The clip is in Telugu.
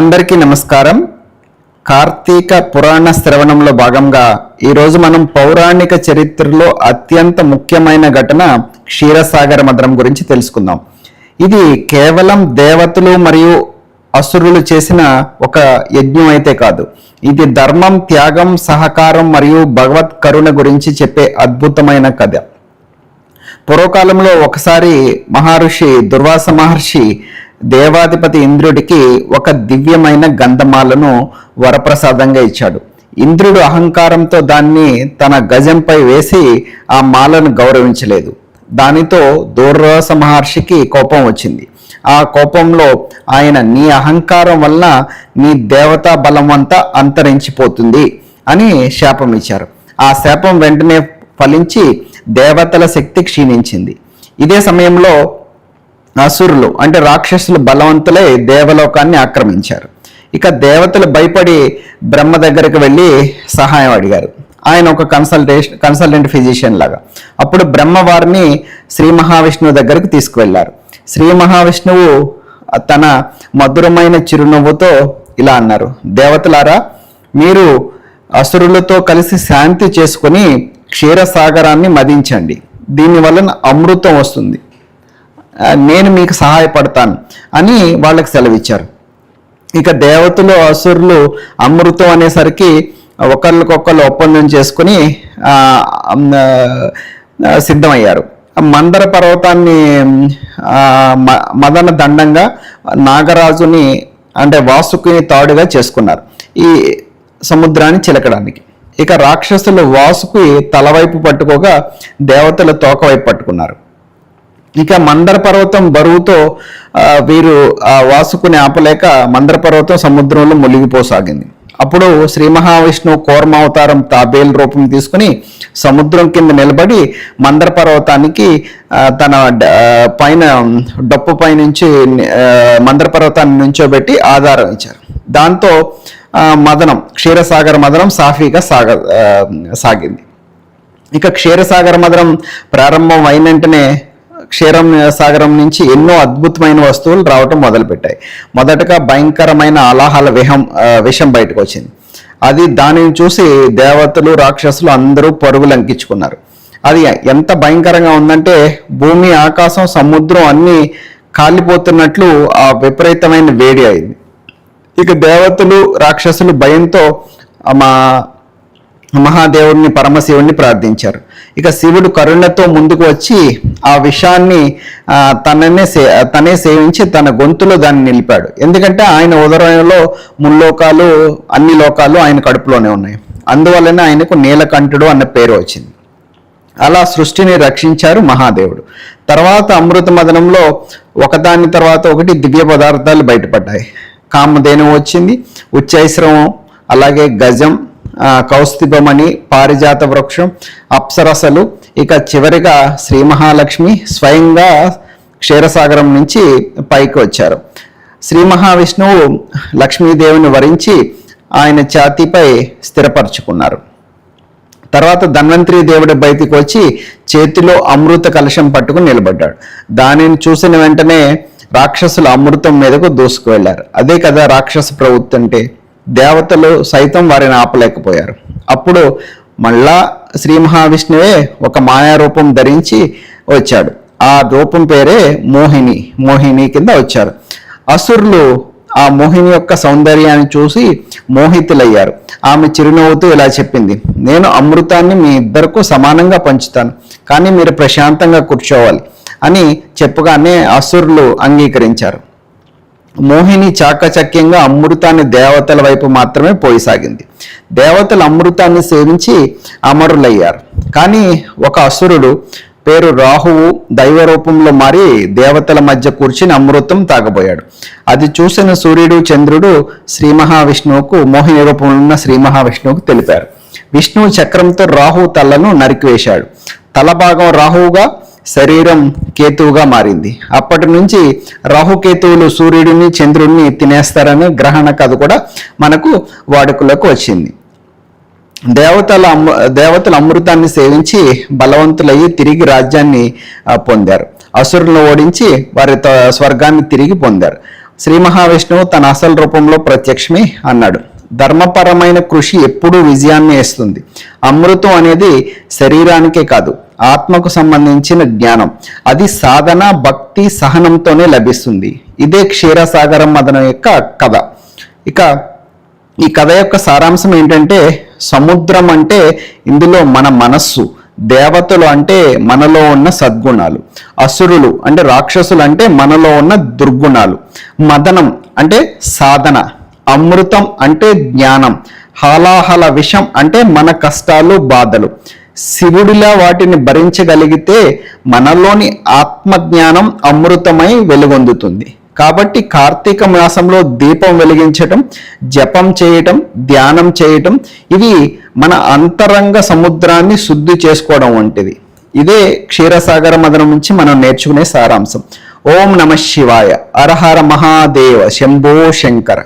అందరికీ నమస్కారం. కార్తీక పురాణ శ్రవణంలో భాగంగా ఈరోజు మనం పౌరాణిక చరిత్రలో అత్యంత ముఖ్యమైన ఘటన క్షీరసాగర మద్రం గురించి తెలుసుకుందాం. ఇది కేవలం దేవతలు మరియు అసురులు చేసిన ఒక యజ్ఞం అయితే కాదు. ఇది ధర్మం త్యాగం సహకారం మరియు భగవత్ కరుణ గురించి చెప్పే అద్భుతమైన కథ. పూర్వకాలంలో ఒకసారి మహర్షి దుర్వాస మహర్షి దేవాధిపతి ఇంద్రుడికి ఒక దివ్యమైన గంధమాలను వరప్రసాదంగా ఇచ్చాడు. ఇంద్రుడు అహంకారంతో దాన్ని తన గజంపై వేసి ఆ మాలను గౌరవించలేదు. దానితో దూర్వాస మహర్షికి కోపం వచ్చింది. ఆ కోపంలో ఆయన నీ అహంకారం వలన నీ దేవతా బలం అంతా అంతరించిపోతుంది అని శాపం ఇచ్చారు. ఆ శాపం వెంటనే ఫలించి దేవతల శక్తి క్షీణించింది. ఇదే సమయంలో అసురులు అంటే రాక్షసులు బలవంతులై దేవలోకాన్ని ఆక్రమించారు. ఇక దేవతలు భయపడి బ్రహ్మ దగ్గరికి వెళ్ళి సహాయం అడిగారు. ఆయన ఒక కన్సల్టేషన్ కన్సల్టెంట్ ఫిజిషియన్ లాగా. అప్పుడు బ్రహ్మ వారిని శ్రీ మహావిష్ణువు దగ్గరకు తీసుకువెళ్ళారు. శ్రీ మహావిష్ణువు తన మధురమైన చిరునవ్వుతో ఇలా అన్నారు దేవతలారా మీరు అసురులతో కలిసి శాంతి చేసుకుని క్షీరసాగరాన్ని మదించండి. దీనివలన అమృతం వస్తుంది. నేను మీకు సహాయపడతాను అని వాళ్ళకి సెలవిచ్చారు. ఇక దేవతలు అసురులు అమృతం అనేసరికి ఒకరికొకరు ఒప్పందం చేసుకుని సిద్ధమయ్యారు. మందర పర్వతాన్ని మ- మదన దండంగా నాగరాజుని అంటే వాసుకుని తాడుగా చేసుకున్నారు ఈ సముద్రాన్ని చిలకడానికి. ఇక రాక్షసులు వాసుకి తలవైపు పట్టుకోగా దేవతలు తోకవైపు పట్టుకున్నారు. ఇక మందర పర్వతం బరువుతో వీరు వాసుకుని ఆపలేక మందర పర్వతం సముద్రంలో మునిగిపోసాగింది. అప్పుడు శ్రీ మహావిష్ణువు కూర్మావతారం తాబేలు రూపం తీసుకుని సముద్రం కింద నిలబడి మందర పర్వతానికి తన పైన డప్పు పైనుంచి నుంచి మందర పర్వతాన్ని నుంచోబెట్టి ఆధారం ఇచ్చారు. దాంతో మదనం క్షీరసాగర మదనం సాఫీగా సాగ సాగింది. ఇక క్షీరసాగర మదనం ప్రారంభం అయిన వెంటనే క్షీరం సాగరం నుంచి ఎన్నో అద్భుతమైన వస్తువులు రావటం మొదలుపెట్టాయి. మొదటగా భయంకరమైన అలాహాల విహం విషం బయటకు వచ్చింది అది దానిని చూసి దేవతలు రాక్షసులు అందరూ పరుగులు అంకించుకున్నారు. అది ఎంత భయంకరంగా ఉందంటే భూమి ఆకాశం సముద్రం అన్నీ కాలిపోతున్నట్లు ఆ విపరీతమైన వేడి అయింది. ఇక దేవతలు రాక్షసులు భయంతో మా మహాదేవుడిని పరమశివుణ్ణి ప్రార్థించారు. ఇక శివుడు కరుణతో ముందుకు వచ్చి ఆ విషాన్ని తననే సే తనే సేవించి తన గొంతులో దాన్ని నిలిపాడు. ఎందుకంటే ఆయన ఉదరంలో ముల్లోకాలు అన్ని లోకాలు ఆయన కడుపులోనే ఉన్నాయి. అందువలన ఆయనకు నీలకంఠుడు అన్న పేరు వచ్చింది. అలా సృష్టిని రక్షించారు మహాదేవుడు. తర్వాత అమృత మదనంలో ఒకదాని తర్వాత ఒకటి దివ్య పదార్థాలు బయటపడ్డాయి. కామధేను వచ్చింది ఉచ్చైశ్రవం అలాగే గజం కౌస్తుభమణి పారిజాత వృక్షం అప్సరసలు ఇక చివరిగా శ్రీ మహాలక్ష్మి స్వయంగా క్షీరసాగరం నుంచి పైకి వచ్చారు. శ్రీ మహావిష్ణువు లక్ష్మీదేవిని వరించి ఆయన ఛాతీపై స్థిరపరచుకున్నారు. తర్వాత ధన్వంతరి దేవుడి బయటికి వచ్చి చేతిలో అమృత కలశం పట్టుకుని నిలబడ్డాడు. దానిని చూసిన వెంటనే రాక్షసులు అమృతం మీదకు దూసుకు వెళ్ళారు అదే కదా రాక్షస ప్రవృత్తి అంటే? దేవతలు సైతం వారిని ఆపలేకపోయారు. అప్పుడు మళ్ళా శ్రీ మహావిష్ణువే ఒక మాయారూపం ధరించి వచ్చాడు. ఆ రూపం పేరే మోహిని మోహిని కింద వచ్చారు. అసురులు ఆ మోహిని యొక్క సౌందర్యాన్ని చూసి మోహితులయ్యారు. ఆమె చిరునవ్వుతూ ఇలా చెప్పింది నేను అమృతాన్ని మీ ఇద్దరకు సమానంగా పంచుతాను కానీ మీరు ప్రశాంతంగా కూర్చోవాలి అని చెప్పగానే అసురులు అంగీకరించారు. మోహిని చాకచక్యంగా అమృతాన్ని దేవతల వైపు మాత్రమే పోయిసాగింది. దేవతలు అమృతాన్ని సేవించి అమరులయ్యారు. కానీ ఒక అసురుడు పేరు రాహువు దైవరూపంలో మారి దేవతల మధ్య కూర్చుని అమృతం తాగబోయాడు. అది చూసిన సూర్యుడు చంద్రుడు శ్రీ మహావిష్ణువుకు మోహిని రూపంలో ఉన్న శ్రీ మహావిష్ణువుకు తెలిపారు. విష్ణువు చక్రంతో రాహువు తలను నరికివేశాడు. తల భాగం రాహువుగా శరీరం కేతువుగా మారింది. అప్పటి నుంచి రాహుకేతువులు సూర్యుడిని చంద్రుడిని తినేస్తారని గ్రహణ కథ కూడా మనకు వాడుకలోకి వచ్చింది. దేవతల అమృ దేవతల అమృతాన్ని సేవించి బలవంతులయ్యి తిరిగి రాజ్యాన్ని పొందారు. అసురులను ఓడించి వారి స్వర్గాన్ని తిరిగి పొందారు. శ్రీ మహావిష్ణువు తన అసలు రూపంలో ప్రత్యక్షమే అన్నాడు. ధర్మపరమైన కృషి ఎప్పుడూ విజయాన్ని ఇస్తుంది. అమృతం అనేది శరీరానికే కాదు ఆత్మకు సంబంధించిన జ్ఞానం. అది సాధన భక్తి సహనంతోనే లభిస్తుంది. ఇదే క్షీరసాగరం మదనం యొక్క కథ. ఇక ఈ కథ యొక్క సారాంశం ఏంటంటే సముద్రం అంటే ఇందులో మన మనస్సు దేవతలు అంటే మనలో ఉన్న సద్గుణాలు అసురులు అంటే రాక్షసులు అంటే మనలో ఉన్న దుర్గుణాలు మదనం అంటే సాధన అమృతం అంటే జ్ఞానం హలాహల విషం అంటే మన కష్టాలు బాధలు. శివుడిలా వాటిని భరించగలిగితే మనలోని ఆత్మజ్ఞానం అమృతమై వెలుగొందుతుంది. కాబట్టి కార్తీక మాసంలో దీపం వెలిగించటం జపం చేయటం ధ్యానం చేయటం ఇవి మన అంతరంగ సముద్రాన్ని శుద్ధి చేసుకోవడం వంటిది ఇదే క్షీరసాగర మదనం నుంచి మనం నేర్చుకునే సారాంశం. ఓం నమ శివాయ. అరహర మహాదేవ. శంభో శంకర.